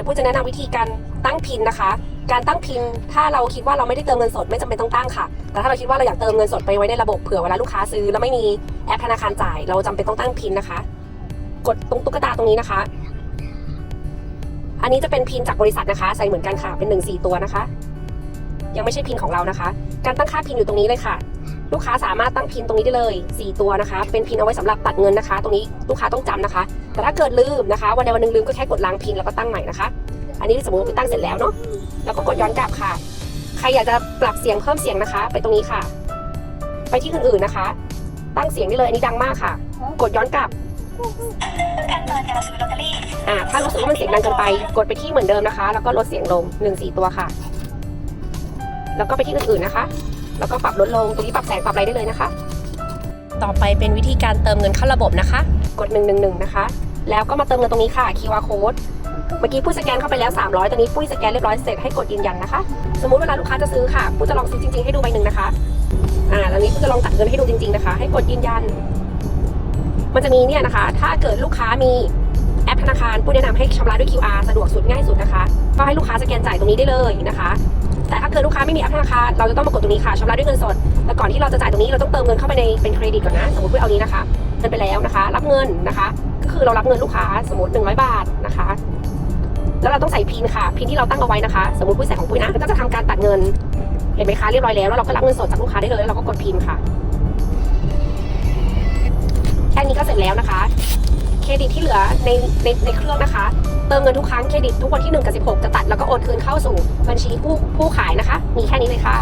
ดี๋ยวปุ้ยจะแนะนำวิธีการตั้งพินนะคะ การตั้งพินถ้าเราคิดว่าเราไม่ได้เติมเงินสดไม่จำเป็นต้องตั้งค่ะ แต่ถ้าเราคิดว่าเราอยากเติมเงินสดไปไว้ในระบบเผื่อเวลาลูกค้าซื้อแล้วไม่มีแอปธนาคารจ่าย เราจำเป็นต้องตั้งพินนะคะ กดตรงตุ๊กตาตรงนี้นะคะ อันนี้จะเป็นพินจากบริษัทนะคะ ใส่เหมือนกันค่ะเป็นหนึ่งสี่ตัวนะคะ ยังไม่ใช่พินของเรานะคะ การตั้งค่าพินอยู่ตรงนี้เลยค่ะ ลูกค้าสามารถตั้งพินตรงนี้ได้เลย 4 ตัวนะคะ เป็นพินเอาไว้สำหรับตัดเงินนะคะ ตรงนี้ลูกค้าต้องจำนะคะ แต่ถ้าเกิดลืมนะคะ วันใดวันหนึ่งลืมก็แค่กดล้างพินแล้วก็ตั้งใหม่นะคะ อันนี้สมมติว่าตั้งเสร็จแล้วเนาะ แล้วก็กดย้อนกลับค่ะ ใครอยากจะปรับเสียงเพิ่มเสียงนะคะ ไปตรงนี้ค่ะ ไปที่อื่นๆนะคะ ตั้งเสียงได้เลย อันนี้ดังมากค่ะ กดย้อนกลับขั้นตอนการซื้อลอตเตอรี่อ่าถ้ารู้สึกว่ามันเสียงดังเกินไป กดไปที่เหมือนเดิมนะคะ แล้วก็ลดเสียงลง1 4ตัวค่ะ แล้วก็ไปที่อื่นๆนะคะ แล้วก็ปรับลดลงตรงนี้ปรับแสงปรับอะไรได้เลยนะคะ ต่อไปเป็นวิธีการเติมเงินเข้าระบบนะคะ กด 111 นะคะ แล้วก็มาเติมเงินตรงนี้ค่ะ QR code เมื่อกี้ปุ้ยสแกนเข้าไปแล้ว 300 ตอนนี้ปุ้ยสแกนเรียบร้อยเสร็จให้กดยืนยันนะคะ สมมุติเวลาลูกค้าจะซื้อค่ะปุ้ยจะลองซื้อจริงๆให้ดูใบหนึ่งนะคะ อ่าตอนนี้ปุ้ยจะลองตัดเงินให้ดูจริงๆนะคะ ให้กดยืนยัน มันจะมีเนี่ยนะคะ ถ้าเกิดลูกค้ามีแอปธนาคารปุ้ยแนะนำให้ชำระด้วย QR สะดวกสุดง่ายสุดนะคะ ก็ให้ลูกค้าสแกนจ่ายตรงนี้ได้เลยนะคะ แต่ถ้าเกิดลูกค้าไม่มีแอปธนาคารเราจะต้องมากดตรงนี้ค่ะชำระด้วยเงินสด แต่ก่อนที่เราจะจ่ายตรงนี้เราต้องเติมเงินเข้าไปในเป็นเครดิตก่อนนะ สมมติปุ้ยเอานี้นะคะเงินไปแล้วนะคะ รับเงินนะคะ ก็คือเรารับเงินลูกค้าสมมติ100 บาทนะคะ แล้วเราต้องใส่พินค่ะ พินที่เราตั้งเอาไว้นะคะ สมมติปุ้ยใส่ของปุ้ยนะก็จะทำการตัดเงิน เห็นไหมคะเรียบร้อยแล้วแล้วเราก็รับเงินสดจากลูกค้าได้เลยแล้วเราก็กดพินค่ะแค่นี้ก็เสร็จแล้วนะคะ รดิตที่เหลือในในในเครื่องนะคะ เติมเงินทุกครั้งเครดิตทุกวันที่1กับ16 จะตัดแล้วก็โอนคืนเข้าสู่บัญชีผู้ผู้ขายนะคะ มีแค่นี้เลยค่ะ